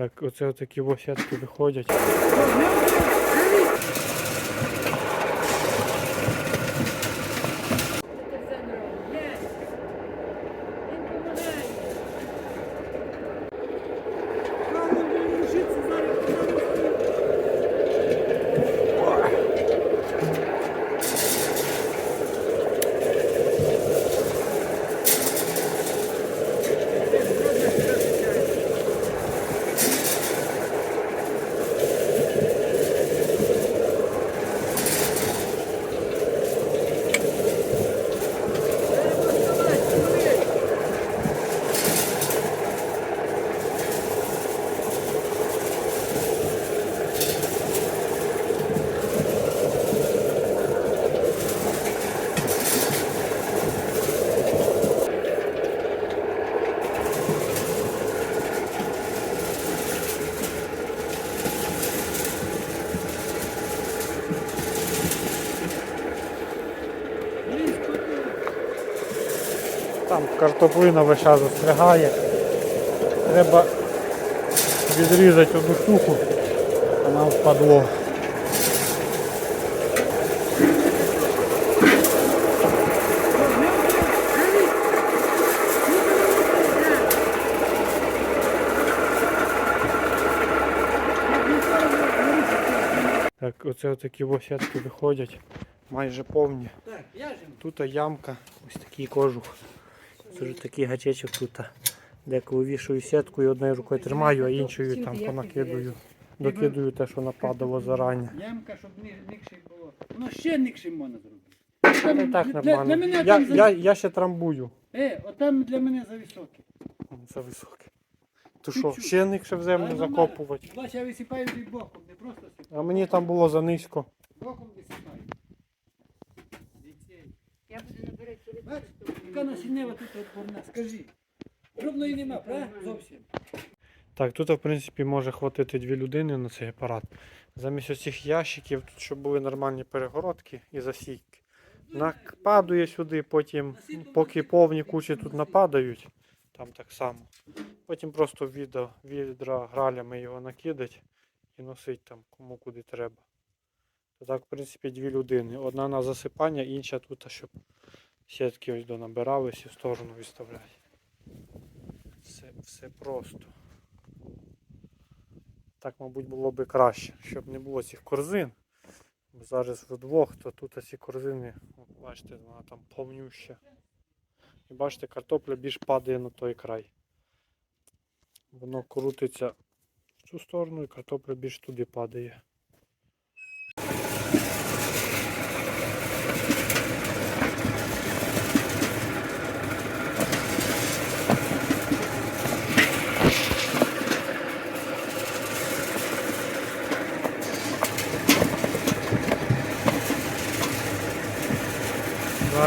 Так, оце такі восятки виходять. Там картоплина весь час застрягає. Треба відрізати одну штуку, вона впадло. Так, оце такі восятки виходять, майже повні. Тут ямка, ось такий кожух. Це вже такий гачечок тут. Деколи вішаю сітку і одною рукою тримаю, а іншою там понакидую. Докидую те, що нападало зарані. ямка, щоб ні- нікшим було. Воно ще нікшим можна зробити. Та так Для- для мене Я, я, я ще трамбую. Е, отам для мене зависоке. Це високе. То що, ще никше в землю А, закопувати. Бач, я висипаю від боком, не просто сипаю. А мені там було занизько. Боком висипаю. Дітей. Я буду набирати сюди. Бач, яка насіннева тут отборна, скажи. Жодної нема, правда? Зовсім. Так, тут, в принципі, може хватити дві людини на цей апарат. Замість оцих ящиків, тут щоб були нормальні перегородки і засійки. Нападує сюди, потім, поки повні кучі тут нападають, там так само. Потім просто віда, відра гралями його накидать і носить там кому куди треба. Так, в принципі, дві людини. Одна на засипання, інша тут, щоб сітки ось донабирались і в сторону відставляти. Все, все просто. Так, мабуть, було би краще, щоб не було цих корзин. Бо зараз вдвох, то тут ці корзини, от бачите, вона там повнюща. І бачите, картопля більш падає на той край. Воно крутиться в цю сторону і картопля більш туди падає.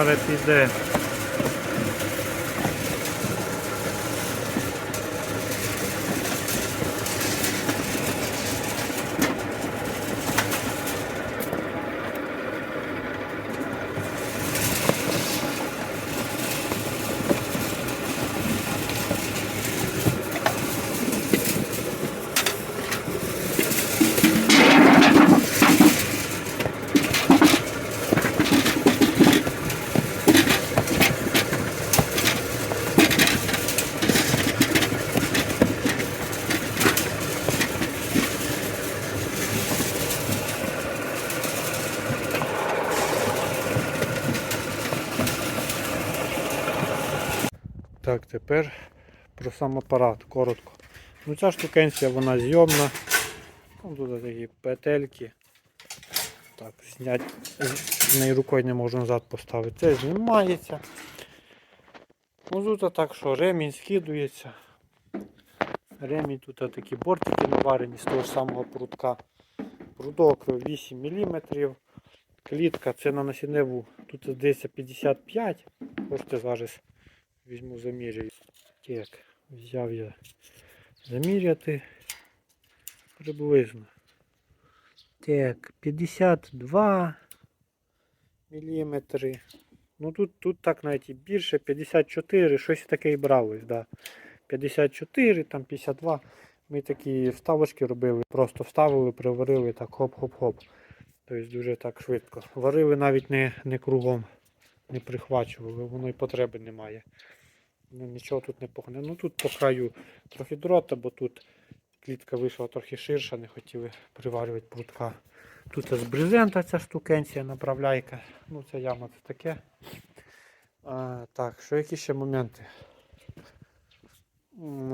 Зараз Так, тепер про сам апарат, коротко. Ну ця штукенція вона зйомна. Там тут такі петельки. Так, зняти з неї рукою не можу назад поставити. Це знімається. Ну тут так що ремінь скидується. Ремінь тут такі бортики наварені з того самого прутка. Прудок 8 мм. Клітка це на насінневу. Тут здається 55. Можете зараз візьму заміряю. Так, взяв я заміряти приблизно. Так, 52 міліметри. Ну тут, тут так навіть і більше, 54, щось таке і бралось, да. 54, там 52. Ми такі вставочки робили, просто вставили, приварили так хоп-хоп-хоп. Тобто дуже так швидко. Варили навіть не, не кругом, не прихвачували, воно і потреби немає. Ну, нічого тут не погне. Ну тут по краю трохи дрота, бо тут клітка вийшла трохи ширша, не хотіли приварювати прутка. Тут з брезента ця штукенція, направляйка. Ну це яма це таке. А, так, що які ще моменти?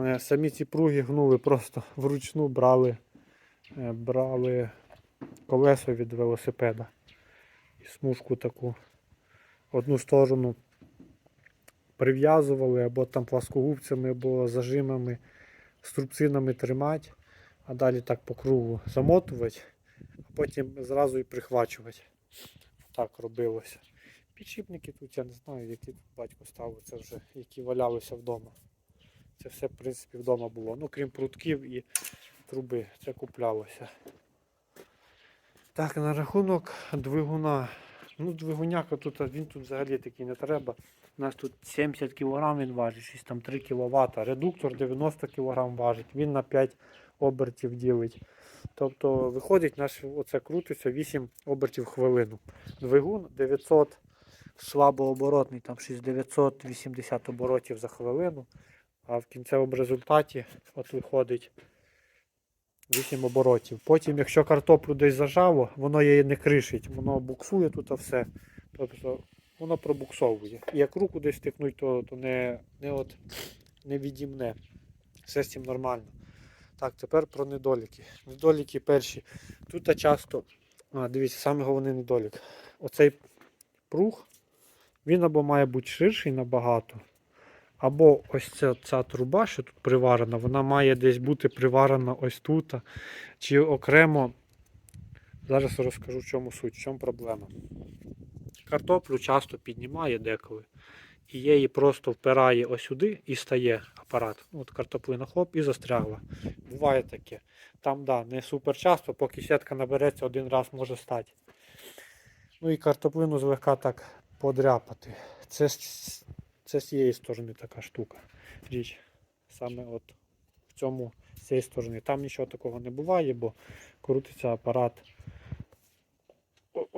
Е, Самі ці пруги гнули просто вручну брали, е, брали колесо від велосипеда і смужку таку. Одну сторону прив'язували або там пласкогубцями, або зажимами, струбцинами тримати, а далі так по кругу замотувати, а потім зразу і прихвачувати. Так робилося. Підшипники тут я не знаю, які тут батько ставив, це вже які валялися вдома. Це все, в принципі, вдома було. Ну, крім прутків і труби, це куплялося. Так, на рахунок двигуна. Ну, двигуняка тут, він тут взагалі такий не треба. У нас тут 70 кг він важить, щось там 3 кВт. Редуктор 90 кг важить, він на 5 обертів ділить. Тобто виходить, наш оце крутиться 8 обертів в хвилину. Двигун 900 слабооборотний, там щось 980 оборотів за хвилину. А в кінцевому результаті от виходить 8 оборотів. Потім, якщо картоплю десь зажало, воно її не кришить, воно буксує тут все. Тобто воно пробуксовує. І як руку десь стикнуть, то, то не, не, от, не відімне. Все з цим нормально. Так, тепер про недоліки. Недоліки перші. Тут часто, а, дивіться, саме головний недолік. Оцей пруг, він або має бути ширший набагато, або ось ця, ця труба, що тут приварена, вона має десь бути приварена ось тут. Чи окремо. Зараз розкажу, в чому суть, в чому проблема. Картоплю часто піднімає деколи. І її просто впирає ось сюди і стає апарат. Ну, От картоплина хоп і застрягла. Буває таке. Там, да, не супер часто, поки сітка набереться, один раз може стати. Ну і картоплину злегка так подряпати. Це, це з цієї сторони така штука. Річ. Саме от в цьому з цієї сторони. Там нічого такого не буває, бо крутиться апарат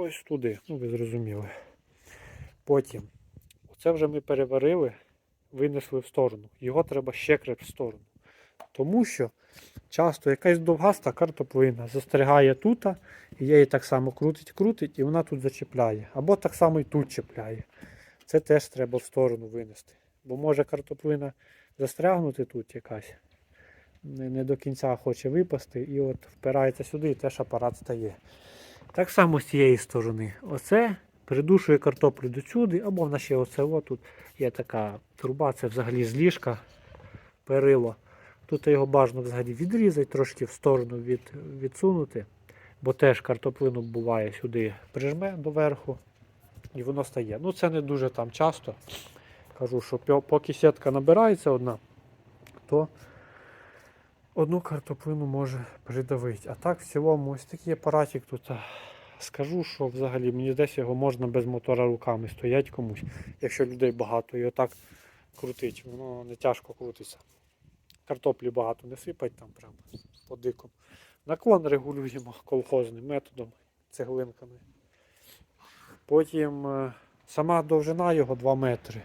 ось туди. Ну, ви зрозуміли. Потім. Оце вже ми переварили, винесли в сторону. Його треба ще креп в сторону. Тому що часто якась довгаста картоплина застрягає тут, і її так само крутить, крутить, і вона тут зачіпляє. Або так само і тут чіпляє. Це теж треба в сторону винести. Бо може картоплина застрягнути тут якась, не до кінця хоче випасти, і от впирається сюди, і теж апарат стає. Так само з цієї сторони. Оце придушує картоплю до сюди, або вона ще оце от тут є така труба, це взагалі з ліжка, перило. Тут його бажано взагалі відрізати, трошки в сторону від, відсунути, бо теж картоплину буває сюди прижме доверху і воно стає. Ну це не дуже там часто. Кажу, що поки сітка набирається одна, то одну картоплину може придавити. А так в цілому ось такий апаратик тут. Скажу, що взагалі мені десь його можна без мотора руками стоять комусь, якщо людей багато, і отак крутить, воно не тяжко крутиться. Картоплі багато не сипать там прям по дикому. Наклон регулюємо колхозним методом, цеглинками. Потім е, сама довжина його 2 метри.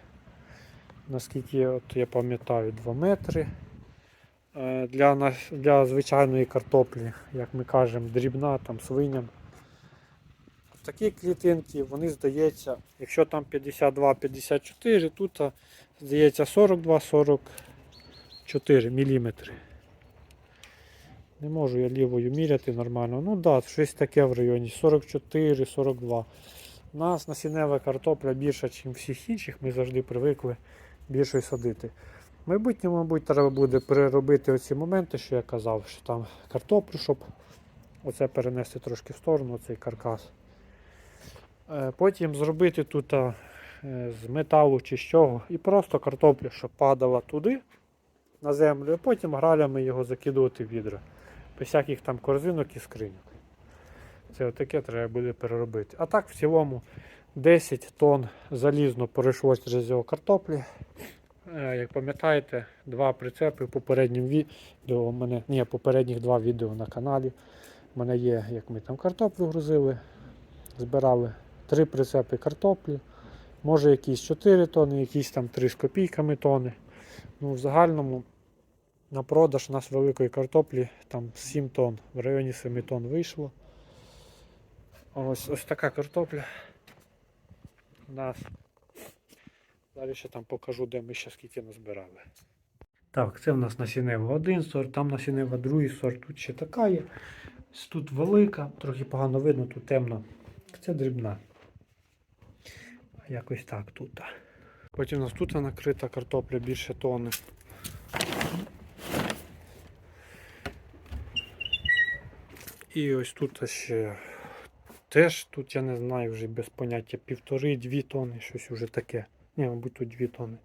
Наскільки от я пам'ятаю 2 метри. Е, Для, для звичайної картоплі, як ми кажемо, дрібна там свиням. Такі клітинки, вони здається, якщо там 52-54, тут здається 42-44 мм. Не можу я лівою міряти нормально. Ну так, да, щось таке в районі 44-42. У нас насіннева картопля більша, ніж всіх інших, ми завжди привикли більше садити. В майбутньому, мабуть, треба буде переробити оці моменти, що я казав, що там картоплю, щоб оце перенести трошки в сторону, цей каркас. Е, Потім зробити тут е, з металу чи з чого, і просто картоплю, щоб падала туди, на землю, а потім гралями його закидувати в відра. Без всяких там корзинок і скриньок. Це отаке треба буде переробити. А так в цілому 10 тонн залізно пройшло через його картоплі. Е, Як пам'ятаєте, два прицепи попереднім відео у мене, ні, попередніх два відео на каналі. У мене є, як ми там картоплю грузили, збирали три прицепи картоплі. Може якісь 4 тони, якісь там 3 з копійками тони. Ну, в загальному на продаж у нас великої картоплі там 7 тонн, в районі 7 тонн вийшло. Ось, ось така картопля у нас. Далі ще там покажу, де ми ще скільки назбирали. Так, це в нас насінева один сорт, там насінева другий сорт, тут ще така є. Тут велика, трохи погано видно, тут темно. Це дрібна. Якось так тут. Потім у нас тут накрита картопля більше тони. І ось тут ще теж, тут я не знаю вже без поняття півтори-дві тони, щось уже таке. Ні, мабуть, тут дві тони.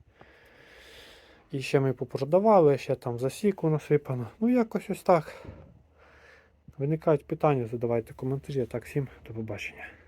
І ще ми попродавали, ще там засіку насипано. Ну, якось ось так. Виникають питання, задавайте коментарі. Так, всім до побачення.